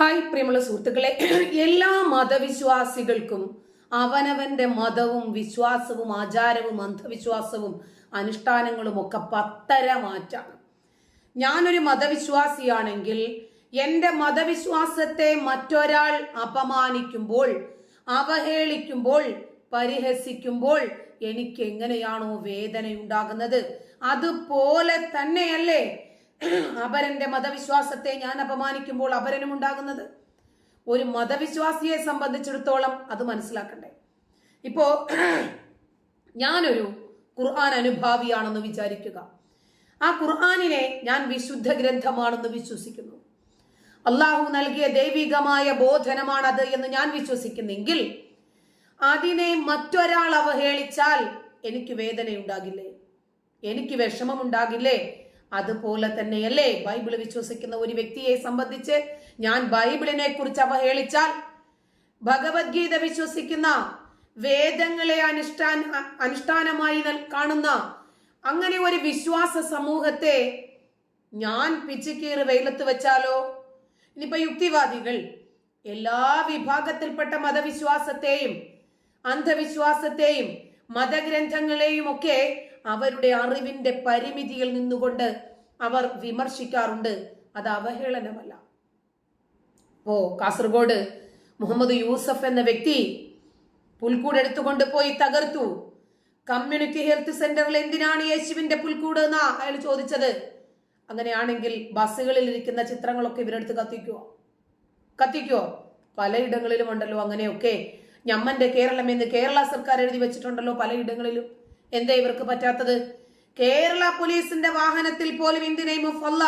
Hi പ്രിയമുള്ള സുഹൃത്തുക്കളെ. എല്ലാ മതവിശ്വാസികൾക്കും അവനവന്റെ മതവും വിശ്വാസവും ആചാരവും അന്ധവിശ്വാസവും അനുഷ്ഠാനങ്ങളും ഒക്കെ പത്തര മാറ്റാണ് ഞാനൊരു മതവിശ്വാസിയാണെങ്കിൽ എന്റെ മതവിശ്വാസത്തെ മറ്റൊരാൾ അപമാനിക്കുമ്പോൾ അവഹേളിക്കുമ്പോൾ പരിഹസിക്കുമ്പോൾ എനിക്ക് എങ്ങനെയാണോ വേദനയുണ്ടാകുന്നത്. അതുപോലെ തന്നെയല്ലേ അപരന്റെ മതവിശ്വാസത്തെ ഞാൻ അപമാനിക്കുമ്പോൾ അപരനും ഉണ്ടാകുന്നത്? ഒരു മതവിശ്വാസിയെ സംബന്ധിച്ചിടത്തോളം അത് മനസ്സിലാക്കണ്ടേ. ഇപ്പോ ഞാനൊരു ഖുർആൻ അനുഭാവിയാണെന്ന് വിചാരിക്കുക. ആ ഖുർആാനിനെ ഞാൻ വിശുദ്ധ ഗ്രന്ഥമാണെന്ന് വിശ്വസിക്കുന്നു. അള്ളാഹു നൽകിയ ദൈവികമായ ബോധനമാണത് എന്ന് ഞാൻ വിശ്വസിക്കുന്നെങ്കിൽ അതിനെ മറ്റൊരാൾ അവഹേളിച്ചാൽ എനിക്ക് വേദനയുണ്ടാകില്ലേ? എനിക്ക് വിഷമമുണ്ടാകില്ലേ? അതുപോലെ തന്നെയല്ലേ ബൈബിൾ വിശ്വസിക്കുന്ന ഒരു വ്യക്തിയെ സംബന്ധിച്ച് ഞാൻ ബൈബിളിനെ കുറിച്ച് അവഹേളിച്ചാൽ ഭഗവത്ഗീത വിശ്വസിക്കുന്ന വേദങ്ങളെ അനുഷ്ഠാന അനുഷ്ഠാനമായി കാണുന്ന അങ്ങനെ ഒരു വിശ്വാസ സമൂഹത്തെ ഞാൻ പിച്ചിക്കീറ് വെയിലത്ത് വെച്ചാലോ? ഇനിയിപ്പോ യുക്തിവാദികൾ എല്ലാ വിഭാഗത്തിൽപ്പെട്ട മതവിശ്വാസത്തെയും അന്ധവിശ്വാസത്തെയും മതഗ്രന്ഥങ്ങളെയും ഒക്കെ അവരുടെ അറിവിന്റെ പരിമിതിയിൽ നിന്നുകൊണ്ട് അവർ വിമർശിക്കാറുണ്ട്. അത് അവഹേളനമല്ല. ഓ കാസർഗോഡ് മുഹമ്മദ് യൂസഫ് എന്ന വ്യക്തി പുൽക്കൂട് എടുത്തുകൊണ്ട് പോയി തകർത്തു. കമ്മ്യൂണിറ്റി ഹെൽത്ത് സെന്ററിൽ എന്തിനാണ് യേശുവിന്റെ പുൽക്കൂട് എന്നാ അയാൾ ചോദിച്ചത്. അങ്ങനെയാണെങ്കിൽ ബസ്സുകളിൽ ഇരിക്കുന്ന ചിത്രങ്ങളൊക്കെ ഇവരെടുത്ത് കത്തിക്കുവോ കത്തിക്കുവോ പലയിടങ്ങളിലും ഉണ്ടല്ലോ അങ്ങനെയൊക്കെ. ഞമ്മന്റെ കേരളം എന്ന് കേരള സർക്കാർ എഴുതി വെച്ചിട്ടുണ്ടല്ലോ പലയിടങ്ങളിലും. എന്താ ഇവർക്ക് പറ്റാത്തത്? കേരള പോലീസിന്റെ വാഹനത്തിൽ പോലും ഇന്ത്യനെയും ഫല്ല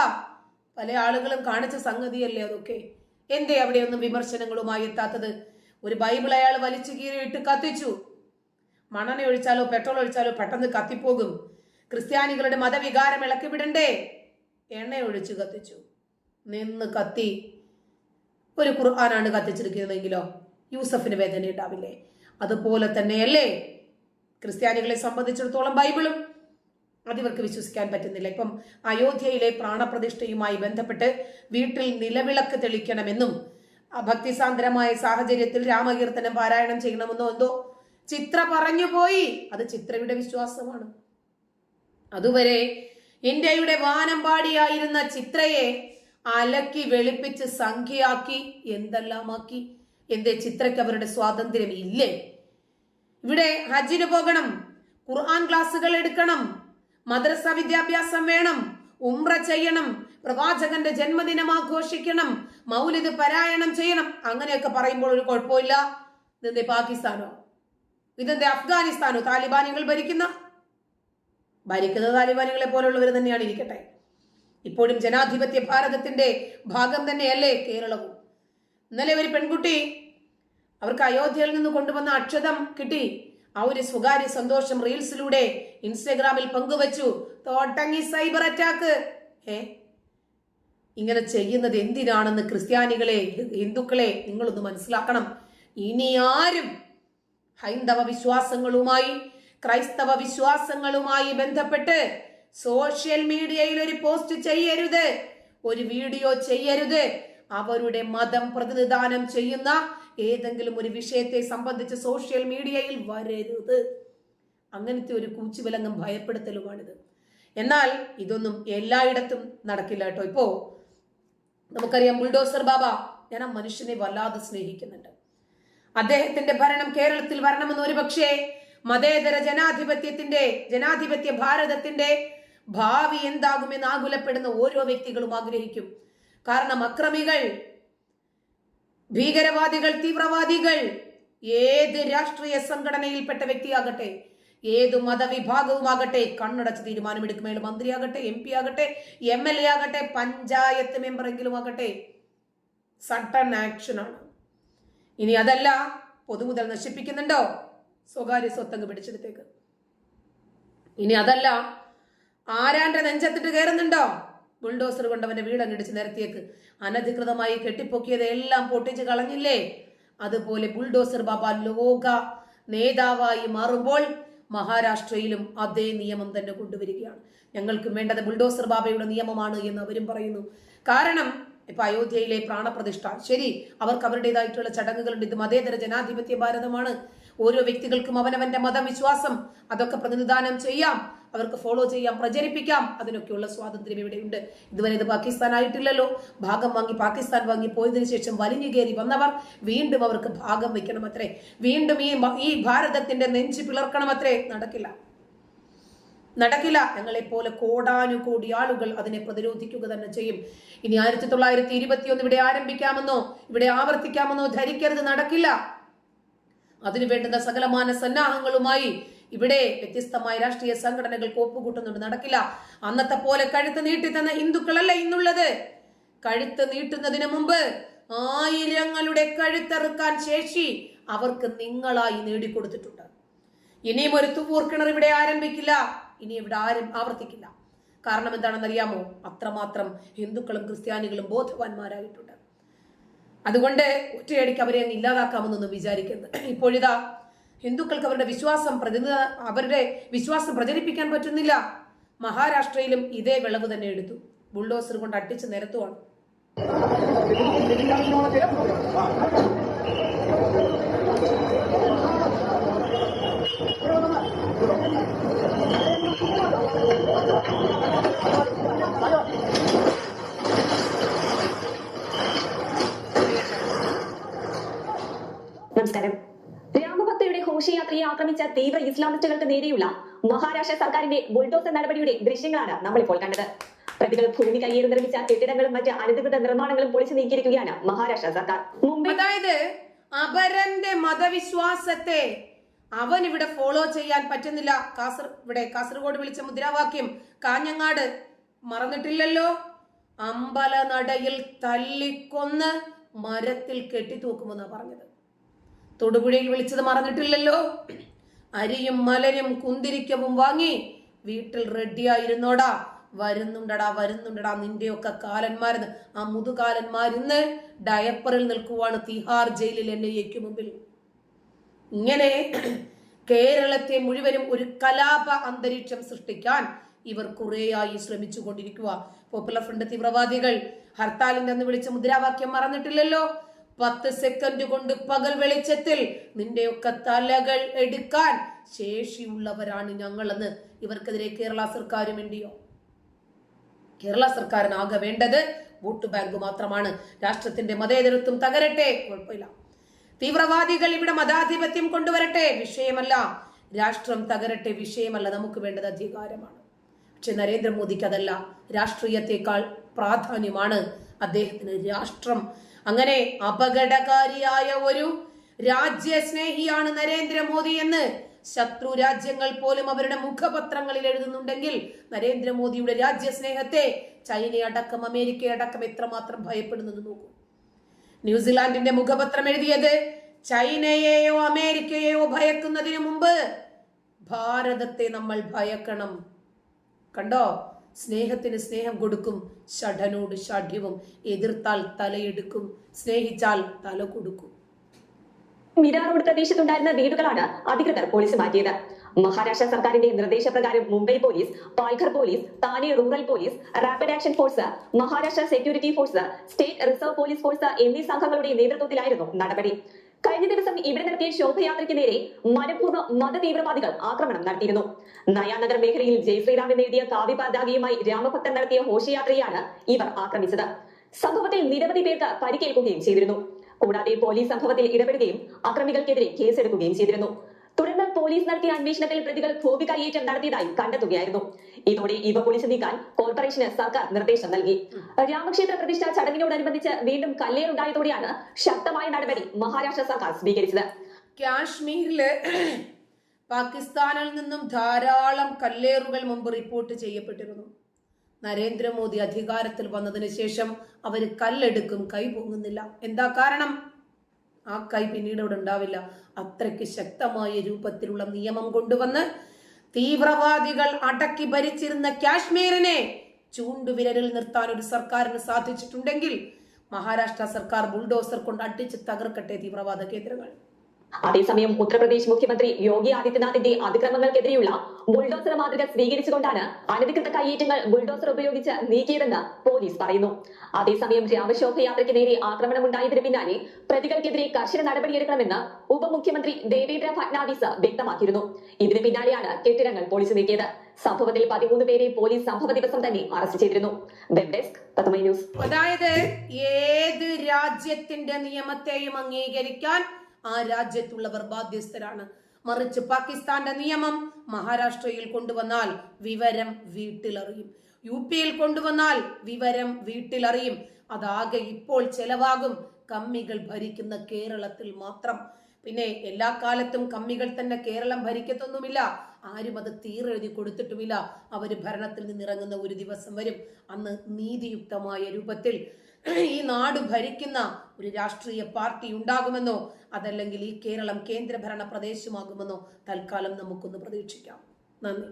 പല ആളുകളും കാണിച്ച സംഗതിയല്ലേ അതൊക്കെ? എന്തേ അവിടെയൊന്നും വിമർശനങ്ങളുമായി എത്താത്തത്? ഒരു ബൈബിൾ അയാൾ വലിച്ചു കീറിയിട്ട് കത്തിച്ചു. മണ്ണെണ്ണ ഒഴിച്ചാലോ പെട്രോൾ ഒഴിച്ചാലോ പെട്ടെന്ന് കത്തിപ്പോകും. ക്രിസ്ത്യാനികളുടെ മതവികാരം ഇളക്കി വിടണ്ടേ? എണ്ണ ഒഴിച്ച് കത്തിച്ചു. നിന്ന് കത്തി. ഒരു ഖുർആനാണ് കത്തിച്ചിരിക്കുന്നതെങ്കിലോ? യൂസഫിന് വേദന ഉണ്ടാവില്ലേ അതുപോലെ തന്നെയല്ലേ? ക്രിസ്ത്യാനികളെ സംബന്ധിച്ചിടത്തോളം ബൈബിളും അതിവർക്ക് വിശ്വസിക്കാൻ പറ്റുന്നില്ല. ഇപ്പം അയോധ്യയിലെ പ്രാണപ്രതിഷ്ഠയുമായി ബന്ധപ്പെട്ട് വീട്ടിൽ നിലവിളക്ക് തെളിക്കണമെന്നും ഭക്തിസാന്ദ്രമായ സാഹചര്യത്തിൽ രാമകീർത്തനം പാരായണം ചെയ്യണമെന്നോ എന്തോ ചിത്ര പറഞ്ഞു പോയി. അത് ചിത്രയുടെ വിശ്വാസമാണ്. അതുവരെ ഇന്ത്യയുടെ വാനമ്പാടിയായിരുന്ന ചിത്രയെ അലക്കി വെളുപ്പിച്ച് സംഖ്യയാക്കി എന്തെല്ലാമാക്കി? എന്തേ ചിത്രയ്ക്ക് അവരുടെ സ്വാതന്ത്ര്യം ഇല്ലേ? ഇവിടെ ഹജ്ജിന് പോകണം ഖുർആൻ ക്ലാസ്സുകൾ എടുക്കണം മദ്രസ വിദ്യാഭ്യാസം വേണം ഉംറ ചെയ്യണം പ്രവാചകന്റെ ജന്മദിനം ആഘോഷിക്കണം മൗലിദ് പരായണം ചെയ്യണം. അങ്ങനെയൊക്കെ പറയുമ്പോൾ ഒരു കുഴപ്പമില്ല. ഇതെന്തേ പാകിസ്ഥാനോ? ഇതെന്തേ അഫ്ഗാനിസ്ഥാനോ? താലിബാനികൾ ഭരിക്കുന്ന? ഭരിക്കുന്ന താലിബാനികളെ പോലുള്ളവർ തന്നെയാണ് ഇരിക്കട്ടെ. ഇപ്പോഴും ജനാധിപത്യ ഭാരതത്തിന്റെ ഭാഗം തന്നെയല്ലേ കേരളവും? ഇന്നലെ ഒരു പെൺകുട്ടി അവർക്ക് അയോധ്യയിൽ നിന്ന് കൊണ്ടുവന്ന അക്ഷതം കിട്ടി. ആ ഒരു സ്വകാര്യ സന്തോഷം റീൽസിലൂടെ ഇൻസ്റ്റഗ്രാമിൽ പങ്കുവച്ചു. തോട്ടങ്ങി സൈബർ അറ്റാക്ക്. ഏ? ഇങ്ങനെ ചെയ്യുന്നത് എന്തിനാണെന്ന് ക്രിസ്ത്യാനികളെ ഹിന്ദുക്കളെ നിങ്ങളൊന്ന് മനസ്സിലാക്കണം. ഇനി ആരും ഹൈന്ദവ വിശ്വാസങ്ങളുമായി ക്രൈസ്തവ വിശ്വാസങ്ങളുമായി ബന്ധപ്പെട്ട് സോഷ്യൽ മീഡിയയിൽ ഒരു പോസ്റ്റ് ചെയ്യരുത്. ഒരു വീഡിയോ ചെയ്യരുത്. അവരുടെ മതം പ്രതിനിധാനം ചെയ്യുന്ന ഏതെങ്കിലും ഒരു വിഷയത്തെ സംബന്ധിച്ച് സോഷ്യൽ മീഡിയയിൽ വരരുത്. അങ്ങനത്തെ ഒരു കൂച്ചുവിലങ്ങും ഭയപ്പെടുത്തലുമാണിത്. എന്നാൽ ഇതൊന്നും എല്ലായിടത്തും നടക്കില്ല കേട്ടോ. ഇപ്പോ നമുക്കറിയാം ബുൾഡോസർ ബാബ ഞാൻ ആ മനുഷ്യനെ വല്ലാതെ സ്നേഹിക്കുന്നുണ്ട്. അദ്ദേഹത്തിന്റെ ഭരണം കേരളത്തിൽ വരണമെന്ന് ഒരു പക്ഷേ മതേതര ജനാധിപത്യത്തിന്റെ ജനാധിപത്യ ഭാരതത്തിന്റെ ഭാവി എന്താകുമെന്ന് ആകുലപ്പെടുന്ന ഓരോ വ്യക്തികളും ആഗ്രഹിക്കും. കാരണം അക്രമികൾ ഭീകരവാദികൾ തീവ്രവാദികൾ ഏത് രാഷ്ട്രീയ സംഘടനയിൽപ്പെട്ട വ്യക്തിയാകട്ടെ ഏത് മതവിഭാഗവുമാകട്ടെ കണ്ണടച്ച് തീരുമാനമെടുക്കും അയാൾ മന്ത്രിയാകട്ടെ എം പി ആകട്ടെ എം എൽ എ ആകട്ടെ പഞ്ചായത്ത് മെമ്പറെങ്കിലും ആകട്ടെ സഡൻ ആക്ഷനാണ്. ഇനി അതല്ല പൊതുമുതൽ നശിപ്പിക്കുന്നുണ്ടോ? സ്വകാര്യ സ്വത്തങ്ങ് പിടിച്ചെടുത്തേക്ക്. ഇനി അതല്ല ആരാന്റെ നെഞ്ചത്തിട്ട് കയറുന്നുണ്ടോ? ബുൾഡോസർ കൊണ്ട് അവന്റെ വീടങ്ങിടിച്ച് നിരത്തിയേക്ക്. അനധികൃതമായി കെട്ടിപ്പൊക്കിയത് എല്ലാം പൊട്ടിച്ച് കളഞ്ഞില്ലേ? അതുപോലെ ബുൾഡോസർ ബാബ ലോക നേതാവായി മാറുമ്പോൾ മഹാരാഷ്ട്രയിലും അതേ നിയമം തന്നെ കൊണ്ടുവരികയാണ്. ഞങ്ങൾക്ക് വേണ്ടത് ബുൾഡോസർ ബാബയുടെ നിയമമാണ് എന്ന് അവരും പറയുന്നു. കാരണം ഇപ്പൊ അയോധ്യയിലെ പ്രാണപ്രതിഷ്ഠ. ശരി അവർക്ക് അവരുടേതായിട്ടുള്ള ചടങ്ങുകളുണ്ട്. ഇത് മതേതര ജനാധിപത്യ ഭാരതമാണ്. ഓരോ വ്യക്തികൾക്കും അവനവന്റെ മതവിശ്വാസം അതൊക്കെ പ്രതിനിധാനം ചെയ്യാം അവർക്ക് ഫോളോ ചെയ്യാം പ്രചരിപ്പിക്കാം അതിനൊക്കെയുള്ള സ്വാതന്ത്ര്യം ഇവിടെയുണ്ട്. ഇതുവരെ ഇത് പാകിസ്ഥാൻ ആയിട്ടില്ലല്ലോ. ഭാഗം വാങ്ങി പാകിസ്ഥാൻ വാങ്ങി പോയതിനു ശേഷം വലിഞ്ഞു കയറി വന്നവർ വീണ്ടും അവർക്ക് ഭാഗം വയ്ക്കണം അത്രേ വീണ്ടും ഈ ഈ ഭാരതത്തിന്റെ നെഞ്ച് പിളർക്കണം അത്രേ നടക്കില്ല. നടക്കില്ല. ഞങ്ങളെ പോലെ കോടാനുകോടി ആളുകൾ അതിനെ പ്രതിരോധിക്കുക തന്നെ ചെയ്യും. ഇനി ആയിരത്തി തൊള്ളായിരത്തി ഇരുപത്തിയൊന്ന് ഇവിടെ ആരംഭിക്കാമെന്നോ ഇവിടെ ആവർത്തിക്കാമെന്നോ ധരിക്കരുത്. നടക്കില്ല. അതിനു വേണ്ടുന്ന സകലമാന സന്നാഹങ്ങളുമായി ഇവിടെ വ്യത്യസ്തമായ രാഷ്ട്രീയ സംഘടനകൾ കോപ്പുകൂട്ടുന്നുണ്ട്. നടക്കില്ല. അന്നത്തെ പോലെ കഴുത്ത് നീട്ടി തന്ന ഹിന്ദുക്കളല്ല ഇന്നുള്ളത്. കഴുത്ത് നീട്ടുന്നതിന് മുമ്പ് ആയിരങ്ങളുടെ കഴുത്തെറുക്കാൻ ശേഷി അവർക്ക് നിങ്ങളായി നേടിക്കൊടുത്തിട്ടുണ്ട്. ഇനിയും ഒരു തുവൂർ ഇവിടെ ആരംഭിക്കില്ല. ഇനി ഇവിടെ ആരും ആവർത്തിക്കില്ല. കാരണം എന്താണെന്നറിയാമോ? അത്രമാത്രം ഹിന്ദുക്കളും ക്രിസ്ത്യാനികളും ബോധവാന്മാരായിട്ടുണ്ട്. അതുകൊണ്ട് ഒറ്റയടിക്ക് അവരെ ഇല്ലാതാക്കാമെന്നൊന്നും വിചാരിക്കരുത്. ഇപ്പോഴിതാ ഹിന്ദുക്കൾക്ക് അവരുടെ വിശ്വാസം പ്രതിനിധ അവരുടെ വിശ്വാസം പ്രചരിപ്പിക്കാൻ പറ്റുന്നില്ല. മഹാരാഷ്ട്രയിലും ഇതേ വിളവ് തന്നെ എടുത്തു. ബുൾഡോസർ കൊണ്ട് അട്ടിച്ച് നിരത്തുവാണ്. നമസ്കാരം ഘോഷയാത്രയെ തീവ്ര ഇസ്ലാമിസ്റ്റുകൾക്ക് നേരെയുള്ള മഹാരാഷ്ട്ര സർക്കാരിന്റെ ബുൾഡോസർ നടപടിയുടെ ദൃശ്യങ്ങളാണ് നമ്മളിപ്പോൾ കണ്ടത്. പ്രതികൾ ഭൂമി കയ്യേറി നിർമ്മിച്ച കെട്ടിടങ്ങളും മറ്റ് അനധികൃത നിർമ്മാണങ്ങളും പൊളിച്ചു നീക്കിയിരിക്കുകയാണ് മഹാരാഷ്ട്ര സർക്കാർ. അതായത് അപരന്റെ മതവിശ്വാസത്തെ അവൻ ഇവിടെ ഫോളോ ചെയ്യാൻ പറ്റുന്നില്ല. കാസർ ഇവിടെ കാസർഗോഡ് വിളിച്ച മുദ്രാവാക്യം കാഞ്ഞങ്ങാട് മറന്നിട്ടില്ലല്ലോ. അമ്പലനടയിൽ തല്ലിക്കൊന്ന് മരത്തിൽ കെട്ടിത്തൂക്കുമെന്നാണ് പറഞ്ഞത്. തൊടുപുഴയിൽ വിളിച്ചത് മറന്നിട്ടില്ലല്ലോ. അരിയും മലരും കുന്തിരിക്കവും വാങ്ങി വീട്ടിൽ റെഡിയായിരുന്നോടാ. വരുന്നുണ്ടടാ വരുന്നുണ്ടടാ നിന്റെയൊക്കെ കാലന്മാരെന്ന്. ആ മുതുകാലന്മാരിന്ന് ഡയപ്പറിൽ നിൽക്കുവാണ് തിഹാർ ജയിലിൽ എൻ മുമ്പിൽ. ഇങ്ങനെ കേരളത്തെ മുഴുവനും ഒരു കലാപ അന്തരീക്ഷം സൃഷ്ടിക്കാൻ ഇവർ കുറേയായി ശ്രമിച്ചു കൊണ്ടിരിക്കുക പോപ്പുലർ ഫ്രണ്ട് തീവ്രവാദികൾ ഹർത്താലിന്റെ വിളിച്ച മുദ്രാവാക്യം മറന്നിട്ടില്ലല്ലോ. പത്ത് സെക്കൻഡ് കൊണ്ട് പകൽ വെളിച്ചത്തിൽ നിന്റെയൊക്കെ തലകൾ എടുക്കാൻ ശേഷിയുള്ളവരാണ് ഞങ്ങളെന്ന് ഇവർക്കെതിരെ കേരള സർക്കാരും വേണ്ടിയോ? കേരള സർക്കാരിനാകെ വേണ്ടത് വോട്ട് ബാങ്ക് മാത്രമാണ്. രാഷ്ട്രത്തിന്റെ മതേതരത്വം തകരട്ടെ കുഴപ്പമില്ല. തീവ്രവാദികൾ ഇവിടെ മതാധിപത്യം കൊണ്ടുവരട്ടെ വിഷയമല്ല. രാഷ്ട്രം തകരട്ടെ വിഷയമല്ല. നമുക്ക് വേണ്ടത് അധികാരമാണ്. പക്ഷെ നരേന്ദ്രമോദിക്ക് അതല്ല. രാഷ്ട്രീയത്തെക്കാൾ പ്രാധാന്യമാണ് അദ്ദേഹത്തിന് രാഷ്ട്രം അങ്ങനെ അപകടകാരിയായ ഒരു രാജ്യസ്നേഹിയാണ് നരേന്ദ്രമോദി എന്ന് ശത്രു രാജ്യങ്ങൾ പോലും അവരുടെ മുഖപത്രങ്ങളിൽ എഴുതുന്നുണ്ടെങ്കിൽ നരേന്ദ്രമോദിയുടെ രാജ്യസ്നേഹത്തെ ചൈന അടക്കം അമേരിക്ക അടക്കം എത്രമാത്രം ഭയപ്പെടുന്നത് നോക്കൂ. ന്യൂസിലാൻഡിന്റെ മുഖപത്രം എഴുതിയത് ചൈനയെയോ അമേരിക്കയെയോ ഭയക്കുന്നതിന് മുമ്പ് ഭാരതത്തെ നമ്മൾ ഭയക്കണം. കണ്ടോ? സ്നേഹത്തിന് സ്നേഹം കൊടുക്കും. ഷഠനോട് ഷഠ്യവും എതിർത്താൽ തലയെടുക്കും. സ്നേഹിച്ചാൽ തല കൊടുക്കും. മിരാർ റോഡ് പ്രദേശത്തുണ്ടായിരുന്ന വീടുകളാണ് അധികൃതർ പോലീസ് മാറ്റിയത്. മഹാരാഷ്ട്ര സർക്കാരിന്റെ നിർദ്ദേശപ്രകാരം Mumbai police Palghar police Thane rural police rapid action force Maharashtra security force state reserve police force എന്നീ സംഘങ്ങളുടെ നേതൃത്വത്തിലായിരുന്നു നടപടി. കഴിഞ്ഞ ദിവസം ഇവിടെ നടത്തിയ ശോഭയാത്രയ്ക്ക് നേരെ മനഃപൂർവ മത തീവ്രവാദികൾ ആക്രമണം നടത്തിയിരുന്നു. നയാനഗർ മേഖലയിൽ ജയ് ശ്രീറാം എന്നെഴുതിയ കാവ്യ പതാകയുമായി രാമഭക്തൻ നടത്തിയ ഘോഷയാത്രയാണ് ഇവർ ആക്രമിച്ചത്. സംഭവത്തിൽ നിരവധി പേർക്ക് പരിക്കേൽക്കുകയും ചെയ്തിരുന്നു. കൂടാതെ പോലീസ് സംഭവത്തിൽ ഇടപെടുകയും അക്രമികൾക്കെതിരെ കേസെടുക്കുകയും ചെയ്തിരുന്നു. തുടർന്ന് പോലീസ് നടത്തിയ അന്വേഷണത്തിൽ പ്രതികൾ ഭൂമി കയ്യേറ്റം നടത്തിയതായി കണ്ടെത്തുകയായിരുന്നു. ഇതോടെ ഇവ പൊളിച്ചു നീക്കാൻ കോർപ്പറേഷന് സർക്കാർ നിർദ്ദേശം നൽകി. രാമക്ഷേത്ര പ്രതിഷ്ഠ ചടങ്ങിനോടനുബന്ധിച്ച് വീണ്ടും കല്ലേറുണ്ടായതോടെയാണ് ശക്തമായ നടപടി മഹാരാഷ്ട്ര സർക്കാർ സ്വീകരിച്ചത്. കാശ്മീരിൽ പാകിസ്ഥാനിൽ നിന്നും ധാരാളം കല്ലേറുകൾ മുമ്പ് റിപ്പോർട്ട് ചെയ്യപ്പെട്ടിരുന്നു. നരേന്ദ്രമോദി അധികാരത്തിൽ വന്നതിന് ശേഷം അവർ കല്ലെടുക്കും കൈ പൊങ്ങുന്നില്ല. എന്താ കാരണം? ആ കൈ പിന്നീട് ഇവിടെ ഉണ്ടാവില്ല. അത്രയ്ക്ക് ശക്തമായ രൂപത്തിലുള്ള നിയമം കൊണ്ടുവന്ന് തീവ്രവാദികൾ അടക്കി ഭരിച്ചിരുന്ന കാശ്മീരിനെ ചൂണ്ടുവിരലിൽ നിർത്താൻ ഒരു സർക്കാരിന് സാധിച്ചിട്ടുണ്ടെങ്കിൽ മഹാരാഷ്ട്ര സർക്കാർ ബുൾഡോസർ കൊണ്ട് അട്ടിച്ച് തകർക്കട്ടെ തീവ്രവാദ കേന്ദ്രങ്ങൾ. അതേസമയം ഉത്തർപ്രദേശ് മുഖ്യമന്ത്രി യോഗി ആദിത്യനാഥിന്റെ അതിക്രമങ്ങൾക്കെതിരെയുള്ള ബുൾഡോസർ മാതൃക സ്വീകരിച്ചുകൊണ്ടാണ് അനധികൃത കയ്യേറ്റങ്ങൾ ബുൾഡോസർ ഉപയോഗിച്ച് നീക്കിയതെന്ന് പോലീസ് പറയുന്നു. അതേസമയം രാമശോഭയാത്രയ്ക്ക് നേരെ ആക്രമണമുണ്ടായതിന് പിന്നാലെ പ്രതികൾക്കെതിരെ കർശന നടപടിയെടുക്കണമെന്ന് ഉപമുഖ്യമന്ത്രി ദേവേന്ദ്ര ഫട്നാവിസ് വ്യക്തമാക്കിയിരുന്നു. ഇതിന് പിന്നാലെയാണ് കെട്ടിടങ്ങൾ പോലീസ് നീക്കിയത്. സംഭവത്തിൽ പതിമൂന്ന് പേരെ പോലീസ് സംഭവ ദിവസം തന്നെ അറസ്റ്റ് ചെയ്തിരുന്നു. ന്യൂസ്. അതായത് ഏത് രാജ്യത്തിന്റെ നിയമത്തെയും അംഗീകരിക്കാൻ ആ രാജ്യത്തുള്ളവർ ബാധ്യസ്ഥരാണ്. മറിച്ച് പാകിസ്ഥാന്റെ നിയമം മഹാരാഷ്ട്രയിൽ കൊണ്ടുവന്നാൽ വിവരം വീട്ടിലറിയും. യു പിയിൽ കൊണ്ടുവന്നാൽ വിവരം വീട്ടിലറിയും. അതാകെ ഇപ്പോൾ ചെലവാകും കമ്മികൾ ഭരിക്കുന്ന കേരളത്തിൽ മാത്രം. പിന്നെ എല്ലാ കാലത്തും കമ്മികൾ തന്നെ കേരളം ഭരിക്കത്തൊന്നുമില്ല. ആരും അത് തീരെഴുതി കൊടുത്തിട്ടുമില്ല. അവർ ഭരണത്തിൽ നിന്നിറങ്ങുന്ന ഒരു ദിവസം വരും. അന്ന് നീതിയുക്തമായ രൂപത്തിൽ ഈ നാട് ഭരിക്കുന്ന ഒരു രാഷ്ട്രീയ പാർട്ടി ഉണ്ടാകുമെന്നോ അതല്ലെങ്കിൽ ഈ കേരളം കേന്ദ്രഭരണ പ്രദേശമാകുമെന്നോ തൽക്കാലം നമുക്കൊന്ന് പ്രതീക്ഷിക്കാം. നന്ദി.